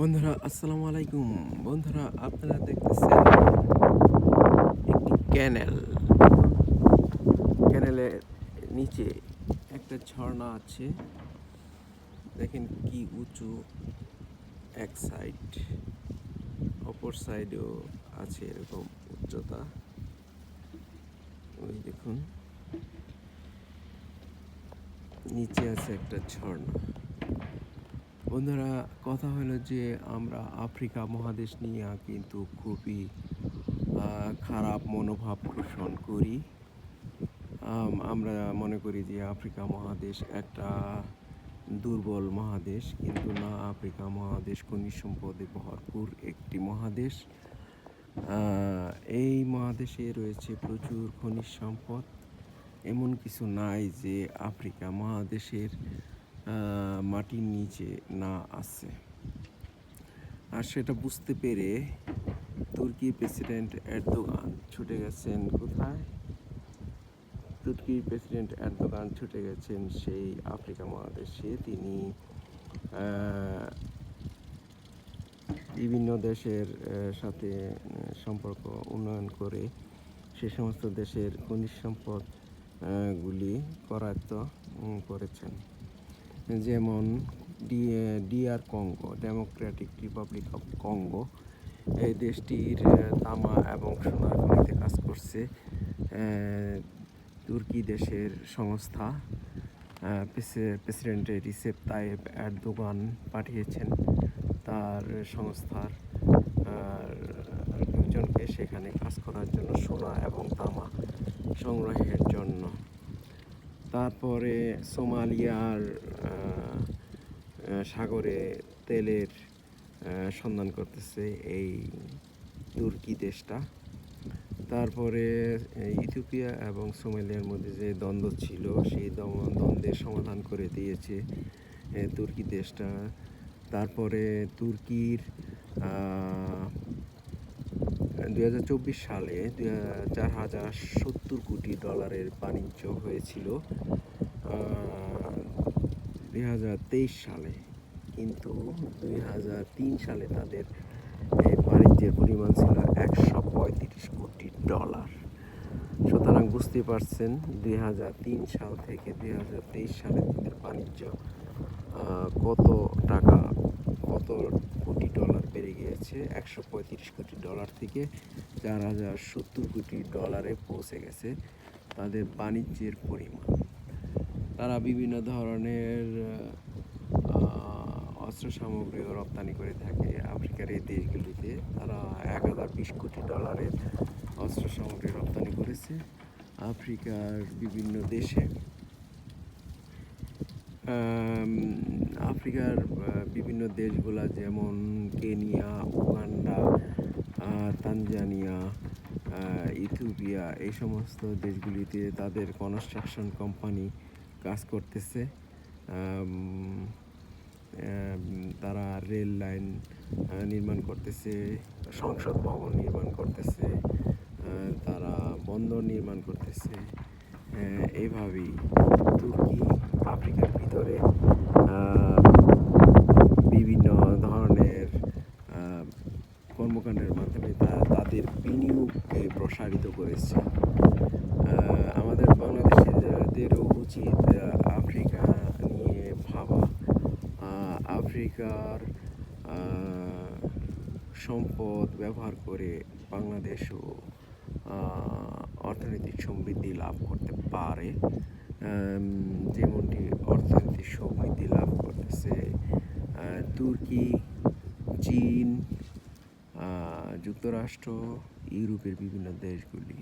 বন্ধুরা, আসসালামু আলাইকুম। বন্ধুরা, আপনারা দেখতেছেন একটি ক্যানেল। ক্যানেলের নিচে একটা ঝর্ণা আছে। দেখেন কি উঁচু এক সাইড, অপর সাইডেও আছে এরকম উচ্চতা। ওই দেখুন, নিচে আছে একটা ঝর্ণা। বন্ধুরা, কথা হলো যে আমরা আফ্রিকা মহাদেশ নিয়ে কিন্তু খুবই খারাপ মনোভাব পোষণ করি। আমরা মনে করি যে আফ্রিকা মহাদেশ একটা দুর্বল মহাদেশ, কিন্তু না, আফ্রিকা মহাদেশ খনিজ সম্পদে ভরপুর একটি মহাদেশ। এই মহাদেশে রয়েছে প্রচুর খনিজ সম্পদ। এমন কিছু নাই যে আফ্রিকা মহাদেশের মাটির নিচে না আছে। আর সেটা বুঝতে পেরে তুর্কি প্রেসিডেন্ট এরদোগান ছুটে গেছেন কোথায়? তুর্কির প্রেসিডেন্ট এরদোগান ছুটে গেছেন সেই আফ্রিকা মহাদেশে। তিনি বিভিন্ন দেশের সাথে সম্পর্ক উন্নয়ন করে সে সমস্ত দেশের খনিজ সম্পদ আহ, গুলি করায়ত্ত করেছেন। যেমন DR Congo Democratic Republic of Congo, এই দেশটির তামা এবং সোনার খনিতে কাজ করছে তুর্কি দেশের সংস্থা প্রেসিডেন্ট রিসেপ তাইব এরদোগান পাঠিয়েছেন তার সংস্থার লোকজনকে সেখানে কাজ করার জন্য সোনা এবং তামা সংগ্রহের জন্য। তারপরে সোমালিয়ার সাগরে তেলের সন্ধান করতেছে এই তুর্কি দেশটা। তারপরে ইথিওপিয়া এবং সোমালিয়ার মধ্যে যে দ্বন্দ্ব ছিল, সেই দ্বন্দ্বের সমাধান করে দিয়েছে তুর্কি দেশটা। তারপরে তুর্কির দুই সালে চার হাজার সত্তর কোটি ডলারের বাণিজ্য হয়েছিল দুই হাজার তেইশ সালে। কিন্তু দুই হাজার তিন সালে তাদের বাণিজ্যের পরিমাণ ছিল একশো পঁয়ত্রিশ কোটি ডলার। সুতরাং বুঝতে পারছেন, দুই হাজার তিন সাল থেকে দুই হাজার তেইশ সালে তাদের বাণিজ্য কত টাকা কত কোটি ডলার বেড়ে গিয়েছে, একশো পঁয়ত্রিশ কোটি ডলার থেকে চার হাজার সত্তর কোটি ডলারে পৌঁছে গেছে তাদের বাণিজ্যের পরিমাণ। তারা বিভিন্ন ধরনের অস্ত্র সামগ্রীও রপ্তানি করে থাকে। আফ্রিকার এই দেশগুলিতে তারা এক হাজার বিশ কোটি ডলারের অস্ত্র সামগ্রী রপ্তানি করেছে। আফ্রিকার বিভিন্ন দেশে আফ্রিকার বিভিন্ন দেশগুলা যেমন কেনিয়া উগান্ডা তানজানিয়া ইথিওপিয়া এই সমস্ত দেশগুলিতে তাদের কনস্ট্রাকশন কোম্পানি কাজ করতেছে। তারা রেল লাইন নির্মাণ করতেছে সংসদ ভবন নির্মাণ করতেছে তারা বন্দর নির্মাণ করতেছে আহ, এইভাবেই তুর্কি আফ্রিকার ভিতরে আহ, বিভিন্ন ধরনের আহ, কর্মকাণ্ডের মাধ্যমে তা- তাদের বিনিয়োগকে প্রসারিত করেছে। আমাদের বাংলাদেশিদেরও উচিত আফ্রিকা নিয়ে ভাবা। আফ্রিকার সম্পদ ব্যবহার করে বাংলাদেশও অর্থনৈতিক সমৃদ্ধি লাভ করতে পারে। যেমনটি অর্থনৈতিক সমৃদ্ধি লাভ করতেছে তুর্কি, চীন যুক্তরাষ্ট্র ইউরোপের বিভিন্ন দেশগুলি।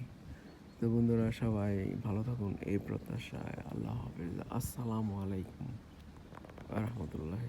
তো বন্ধুরা সবাই ভালো থাকুন, এই প্রত্যাশায় আল্লাহ হাফিজ। আসসালামু আলাইকুম রহমতুল্লাহ